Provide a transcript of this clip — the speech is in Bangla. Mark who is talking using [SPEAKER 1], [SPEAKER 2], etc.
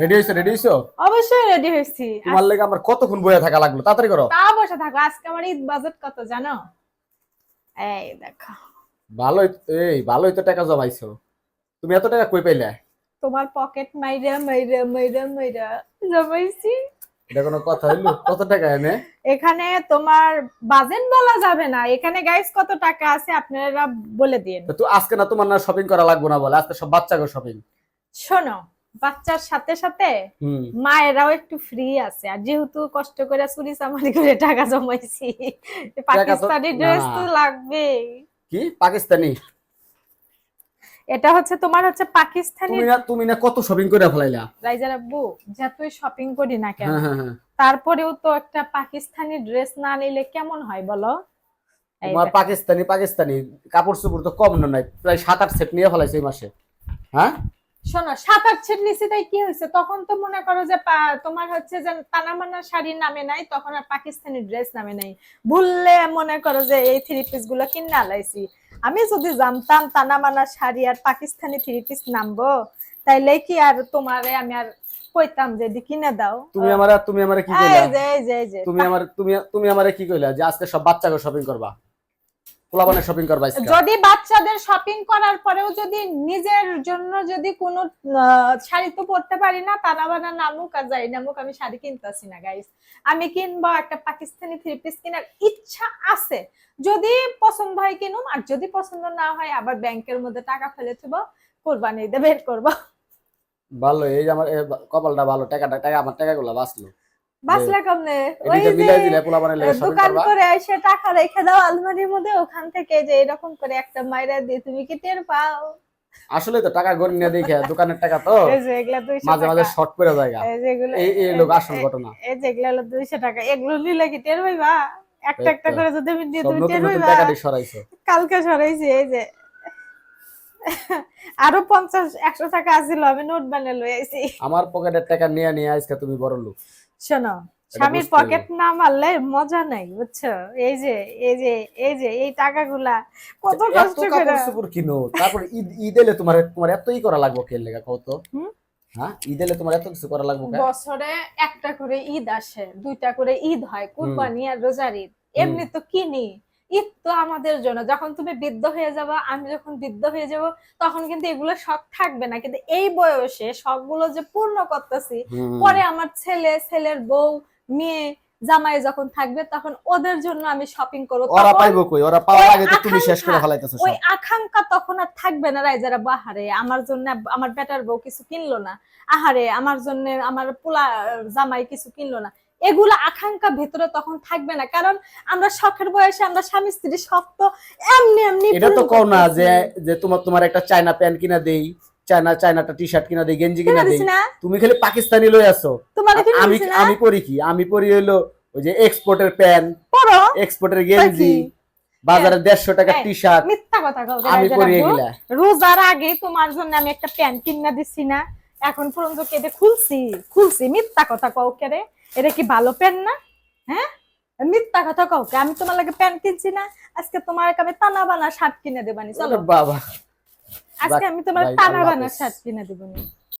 [SPEAKER 1] রেডি হইছো রেডি হইছো
[SPEAKER 2] অবশ্যই রেডি হয়েছি।
[SPEAKER 1] তোমার লেগে আমার কতক্ষণ বইয়া থাকা লাগল? তাড়াতাড়ি করো।
[SPEAKER 2] তা বসে থাকো। আজকে আমার ঈদ বাজেট কত জানো? এই দেখো।
[SPEAKER 1] ভালোই এই ভালোই তো টাকা জমাইছো। তুমি এত টাকা কই পাইলে?
[SPEAKER 2] তোমার পকেট মাইরা মাইরা মাইরা মাইরা জমাইছি।
[SPEAKER 1] এটা কোনো কথা হইল? কত টাকা এনে?
[SPEAKER 2] এখানে তোমার বাজেট বলা যাবে না। এখানে গাইস কত টাকা আছে আপনারা বলে দিন।
[SPEAKER 1] তো আজকে না তোমার না শপিং করা লাগবে না বলে। আজকে সব বাচ্চাকে শপিং
[SPEAKER 2] শোনো বাচ্চার সাথে সাথে মায়েরাও একটু ফ্রি আছে। আর যেহেতু কষ্ট করে চুরি চামারি করে টাকা জমাইছি পাকিস্তানি ড্রেস তো লাগবে।
[SPEAKER 1] কি? পাকিস্তানি?
[SPEAKER 2] এটা হচ্ছে তোমার হচ্ছে পাকিস্তানি
[SPEAKER 1] তুমি না তুমি না কত শপিং করে ফেলাইলা?
[SPEAKER 2] রাইজার আব্বু যতই শপিং করি না কেন?
[SPEAKER 1] হ্যাঁ হ্যাঁ হ্যাঁ।
[SPEAKER 2] তারপরেও তো একটা পাকিস্তানি ড্রেস না নিলে কেমন হয় বলো?
[SPEAKER 1] তোমার পাকিস্তানি পাকিস্তানি কাপড় চোপড় তো কম না নাই। প্রায় সাত আট সেট নিয়ে ফেলাইছে এই মাসে। হ্যাঁ?
[SPEAKER 2] শোনো সাত আট নিচে তাই কি হয়েছে? তখন তো মনে করো যে তোমার হচ্ছে যে তানামানা শাড়ি নামে নাই তখন আর পাকিস্তানি ড্রেস নামে নাই। ভুললে মনে করো যে এই থ্রি পিসগুলো কিনে আলাইছি। আমি যদি জানতাম তানামানা শাড়ি আর পাকিস্তানি থ্রি পিস নামবো তাইলে কি আর তোমারে আমি আর কইতাম যে কিনে দাও?
[SPEAKER 1] তুমি আমার তুমি আমারে কি কইলা? তুমি আমার তুমি তুমি আমারে কি কইলা? যে আজকে সব বাচ্চাকে শপিং করবা। পোলাবানে শপিং করবা
[SPEAKER 2] যদি বাচ্চাদের শপিং করার পরেও যদি নিজের জন্য যদি কোনো শাড়ি তো পরতে পারি না তারা বানা নামুক আর যাই নামুক আমি শাড়ি কিনতেছি না গাইস আমি কিনবো একটা পাকিস্তানি থ্রি পিস কেনার ইচ্ছা আছে। যদি পছন্দ হয় কিনুম আর যদি পছন্দ না হয় আবার ব্যাংকের মধ্যে টাকা ফেলে থুব কোরবানি দিয়ে বের করব।
[SPEAKER 1] ভালো এই যে আমার কপালটা ভালো টাকাটা টাকা আমার টাকাগুলো বাঁচলো।
[SPEAKER 2] বাসলে কমনে ওই যে দোকান করে এসে টাকা রেখে দাও আলমারির মধ্যে ওখান থেকে যে এরকম করে একটা মাইরা দিয়ে তুমি কি টের পাও?
[SPEAKER 1] আসলে তো টাকা গড়ি নিয়ে দেখে দোকানের টাকা তো। মাঝে মাঝে
[SPEAKER 2] টাকা।
[SPEAKER 1] শর্ট করে জায়গা
[SPEAKER 2] এই এগুলো
[SPEAKER 1] এই এই লোক আসল ঘটনা।
[SPEAKER 2] এই যে এগুলো হলো দুইশো টাকা। এগুলো নিলে কি টের পাইবা? একটা একটা করে যদি আমি দিয়ে তুমি টের পাইবা?
[SPEAKER 1] টাকা দিয়ে সরাইছো।
[SPEAKER 2] কালকে সরাইছি এই যে। আরও পঞ্চাশ একশো টাকা আসছিল আমি নোট বানিয়ে লই আইছি।
[SPEAKER 1] আমার পকেটের টাকা নিয়ে নিয়ে আজকে তুমি বড় লোক।
[SPEAKER 2] শোনো স্বামীর পকেট না মারলে মজা নাই বুঝছ? এই যে এই যে এই যে এই টাকাগুলা কত কষ্ট করে।
[SPEAKER 1] কাপড় কিনো? তারপর ঈদ ঈদ এলে তোমার তোমার এতই করা লাগবো খেল লেগা কত? হ্যাঁ ঈদ এলে তোমার এত কিছু করা লাগবে
[SPEAKER 2] বছরে একটা করে ঈদ আসে দুইটা করে ঈদ হয় কুরবানি আর রোজার ঈদ। এমনি তো কিনি। ঈদ তো আমাদের জন্য। যখন তুমি বৃদ্ধ হয়ে যাব আমি যখন বৃদ্ধ হয়ে যাব তখন কিন্তু এগুলো শখ থাকবে না। কিন্তু এই বয়সে শখগুলো যে পূর্ণ করতেছি পরে আমার ছেলে ছেলের বউ মেয়ে জামাই যখন থাকবে তখন ওদের জন্য আমি শপিং করব।
[SPEAKER 1] ওরা পাইবো কই? ওরা পাওয়ার আগে তো তুমি শেষ করে
[SPEAKER 2] আকাঙ্ক্ষা, ওই আকাঙ্ক্ষা তখন আর থাকবে না। রাইজারা বাহারে আমার জন্য আমার বেটার বউ কিছু কিনলো না। আহারে আমার জন্য আমার পোলা জামাই কিছু কিনলো না। এগুলো আকাঙ্ক্ষা ভেতরে তখন থাকবে না। কারণ আমরা শখের বয়সে আমরা স্বামী স্ত্রী শখ তো এমনি এমনি
[SPEAKER 1] এটা তো কও না যে যে তোমার তোমার একটা চায়না প্যান্ট কিনা দেই চায়না চায়নাটা টি শার্ট কিনা দেই গেঞ্জি
[SPEAKER 2] কিনা
[SPEAKER 1] দেই। তুমি খালি পাকিস্তানি লই আসো আমি আমি পরি কি? আমি পরি হইল ওই যে এক্সপোর্টের প্যান্ট
[SPEAKER 2] পরো।
[SPEAKER 1] এক্সপোর্টের গেঞ্জি বাজারে দেড়শো টাকা টি শার্ট
[SPEAKER 2] মিথ্যা কথা কও
[SPEAKER 1] আমি পরি। এগুলা।
[SPEAKER 2] রোজার আগে তোমার জন্য আমি একটা প্যান্ট কিনা দিচ্ছি না। এখন পর্যন্ত কেটে খুলছি? খুলছি মিথ্যা কথা কও কেরে এটা কি ভালো প্যান না? হ্যাঁ? মিথ্যা কথা কাউকে আমি তোমার লাগে প্যান কিনছি না। আজকে তোমার আমি টানা বানা শার্ট কিনে দেবানি চলো।
[SPEAKER 1] বাবা।
[SPEAKER 2] আজকে আমি তোমার টানা বানা শার্ট কিনে দেবানি।